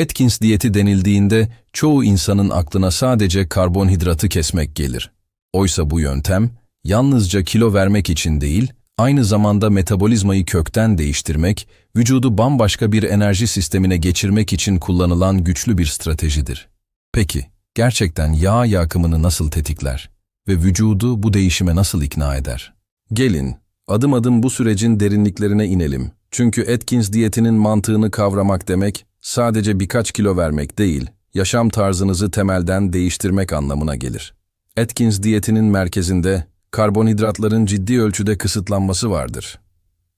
Atkins diyeti denildiğinde çoğu insanın aklına sadece karbonhidratı kesmek gelir. Oysa bu yöntem yalnızca kilo vermek için değil, aynı zamanda metabolizmayı kökten değiştirmek, vücudu bambaşka bir enerji sistemine geçirmek için kullanılan güçlü bir stratejidir. Peki, gerçekten yağ yakımını nasıl tetikler ve vücudu bu değişime nasıl ikna eder? Gelin, adım adım bu sürecin derinliklerine inelim. Çünkü Atkins diyetinin mantığını kavramak demek, sadece birkaç kilo vermek değil, yaşam tarzınızı temelden değiştirmek anlamına gelir. Atkins diyetinin merkezinde karbonhidratların ciddi ölçüde kısıtlanması vardır.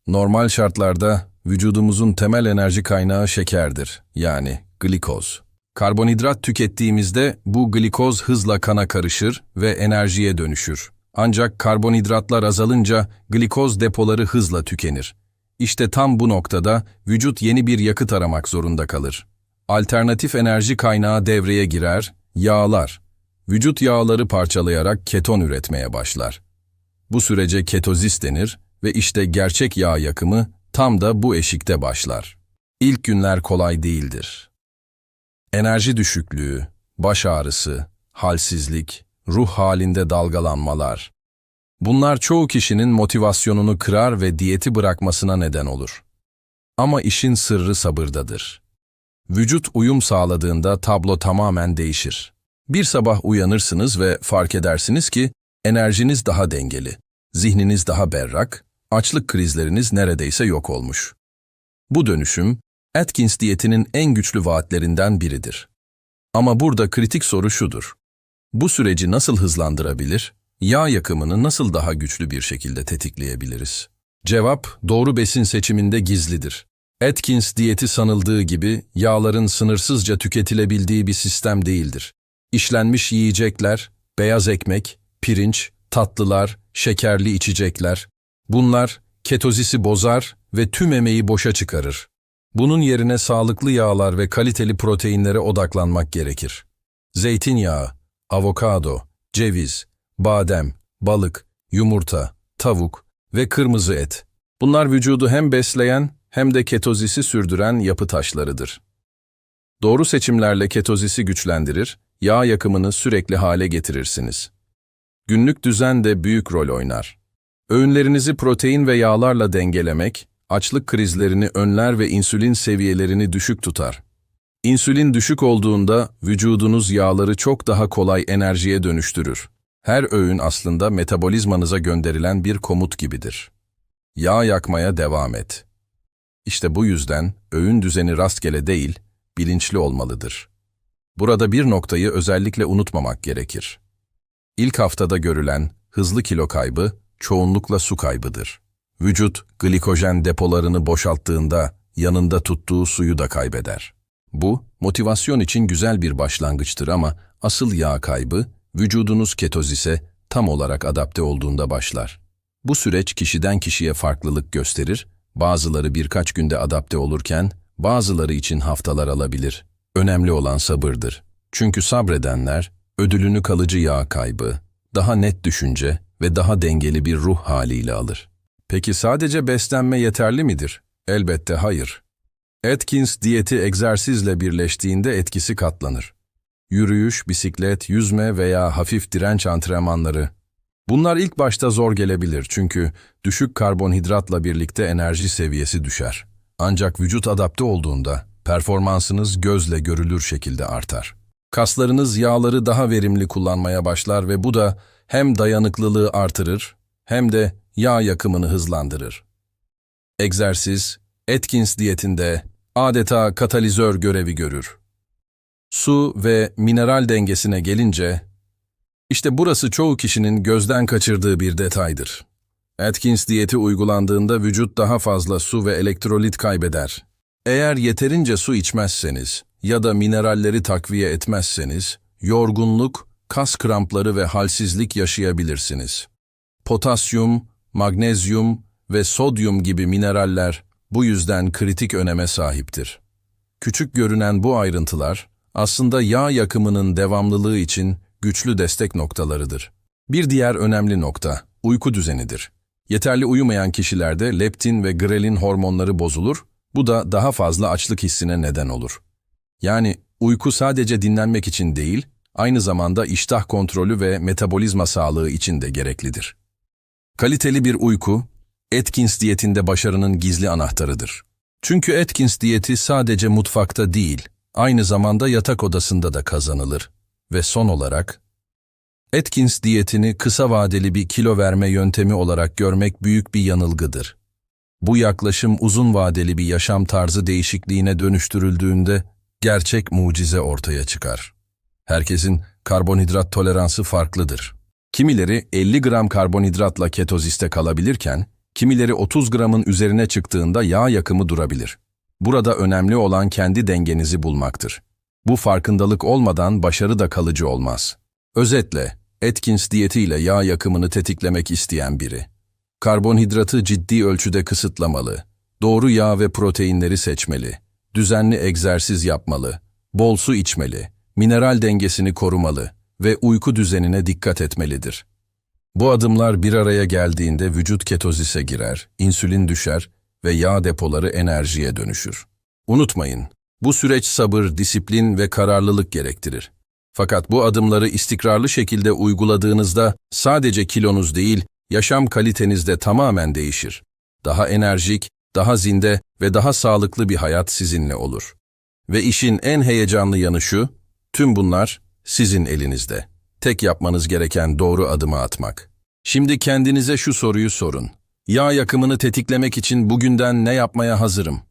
Normal şartlarda vücudumuzun temel enerji kaynağı şekerdir, yani glikoz. Karbonhidrat tükettiğimizde bu glikoz hızla kana karışır ve enerjiye dönüşür. Ancak karbonhidratlar azalınca glikoz depoları hızla tükenir. İşte tam bu noktada vücut yeni bir yakıt aramak zorunda kalır. Alternatif enerji kaynağı devreye girer, yağlar. Vücut yağları parçalayarak keton üretmeye başlar. Bu sürece ketozis denir ve işte gerçek yağ yakımı tam da bu eşikte başlar. İlk günler kolay değildir. Enerji düşüklüğü, baş ağrısı, halsizlik, ruh halinde dalgalanmalar. Bunlar çoğu kişinin motivasyonunu kırar ve diyeti bırakmasına neden olur. Ama işin sırrı sabırdadır. Vücut uyum sağladığında tablo tamamen değişir. Bir sabah uyanırsınız ve fark edersiniz ki enerjiniz daha dengeli, zihniniz daha berrak, açlık krizleriniz neredeyse yok olmuş. Bu dönüşüm, Atkins diyetinin en güçlü vaatlerinden biridir. Ama burada kritik soru şudur. Bu süreci nasıl hızlandırabilir? Yağ yakımını nasıl daha güçlü bir şekilde tetikleyebiliriz? Cevap, doğru besin seçiminde gizlidir. Atkins diyeti sanıldığı gibi yağların sınırsızca tüketilebildiği bir sistem değildir. İşlenmiş yiyecekler, beyaz ekmek, pirinç, tatlılar, şekerli içecekler, bunlar ketozisi bozar ve tüm emeği boşa çıkarır. Bunun yerine sağlıklı yağlar ve kaliteli proteinlere odaklanmak gerekir. Zeytinyağı, avokado, ceviz, badem, balık, yumurta, tavuk ve kırmızı et. Bunlar vücudu hem besleyen hem de ketozisi sürdüren yapı taşlarıdır. Doğru seçimlerle ketozisi güçlendirir, yağ yakımını sürekli hale getirirsiniz. Günlük düzen de büyük rol oynar. Öğünlerinizi protein ve yağlarla dengelemek, açlık krizlerini önler ve insülin seviyelerini düşük tutar. İnsülin düşük olduğunda vücudunuz yağları çok daha kolay enerjiye dönüştürür. Her öğün aslında metabolizmanıza gönderilen bir komut gibidir. Yağ yakmaya devam et. İşte bu yüzden öğün düzeni rastgele değil, bilinçli olmalıdır. Burada bir noktayı özellikle unutmamak gerekir. İlk haftada görülen hızlı kilo kaybı çoğunlukla su kaybıdır. Vücut glikojen depolarını boşalttığında yanında tuttuğu suyu da kaybeder. Bu, motivasyon için güzel bir başlangıçtır ama asıl yağ kaybı, vücudunuz ketozise tam olarak adapte olduğunda başlar. Bu süreç kişiden kişiye farklılık gösterir, bazıları birkaç günde adapte olurken, bazıları için haftalar alabilir. Önemli olan sabırdır. Çünkü sabredenler, ödülünü kalıcı yağ kaybı, daha net düşünce ve daha dengeli bir ruh haliyle alır. Peki sadece beslenme yeterli midir? Elbette hayır. Atkins diyeti egzersizle birleştiğinde etkisi katlanır. Yürüyüş, bisiklet, yüzme veya hafif direnç antrenmanları. Bunlar ilk başta zor gelebilir çünkü düşük karbonhidratla birlikte enerji seviyesi düşer. Ancak vücut adapte olduğunda performansınız gözle görülür şekilde artar. Kaslarınız yağları daha verimli kullanmaya başlar ve bu da hem dayanıklılığı artırır hem de yağ yakımını hızlandırır. Egzersiz, Atkins diyetinde adeta katalizör görevi görür. Su ve mineral dengesine gelince, işte burası çoğu kişinin gözden kaçırdığı bir detaydır. Atkins diyeti uygulandığında vücut daha fazla su ve elektrolit kaybeder. Eğer yeterince su içmezseniz ya da mineralleri takviye etmezseniz, yorgunluk, kas krampları ve halsizlik yaşayabilirsiniz. Potasyum, magnezyum ve sodyum gibi mineraller bu yüzden kritik öneme sahiptir. Küçük görünen bu ayrıntılar aslında yağ yakımının devamlılığı için güçlü destek noktalarıdır. Bir diğer önemli nokta uyku düzenidir. Yeterli uyumayan kişilerde leptin ve grelin hormonları bozulur, bu da daha fazla açlık hissine neden olur. Yani uyku sadece dinlenmek için değil, aynı zamanda iştah kontrolü ve metabolizma sağlığı için de gereklidir. Kaliteli bir uyku, Atkins diyetinde başarının gizli anahtarıdır. Çünkü Atkins diyeti sadece mutfakta değil, aynı zamanda yatak odasında da kazanılır. Ve son olarak, Atkins diyetini kısa vadeli bir kilo verme yöntemi olarak görmek büyük bir yanılgıdır. Bu yaklaşım uzun vadeli bir yaşam tarzı değişikliğine dönüştürüldüğünde gerçek mucize ortaya çıkar. Herkesin karbonhidrat toleransı farklıdır. Kimileri 50 gram karbonhidratla ketoziste kalabilirken, kimileri 30 gramın üzerine çıktığında yağ yakımı durabilir. Burada önemli olan kendi dengenizi bulmaktır. Bu farkındalık olmadan başarı da kalıcı olmaz. Özetle, Atkins diyetiyle yağ yakımını tetiklemek isteyen biri. Karbonhidratı ciddi ölçüde kısıtlamalı, doğru yağ ve proteinleri seçmeli, düzenli egzersiz yapmalı, bol su içmeli, mineral dengesini korumalı ve uyku düzenine dikkat etmelidir. Bu adımlar bir araya geldiğinde vücut ketozise girer, insülin düşer ve yağ depoları enerjiye dönüşür. Unutmayın, bu süreç sabır, disiplin ve kararlılık gerektirir. Fakat bu adımları istikrarlı şekilde uyguladığınızda sadece kilonuz değil, yaşam kaliteniz de tamamen değişir. Daha enerjik, daha zinde ve daha sağlıklı bir hayat sizinle olur. Ve işin en heyecanlı yanı şu, tüm bunlar sizin elinizde. Tek yapmanız gereken doğru adımı atmak. Şimdi kendinize şu soruyu sorun. Yağ yakımını tetiklemek için bugünden ne yapmaya hazırım?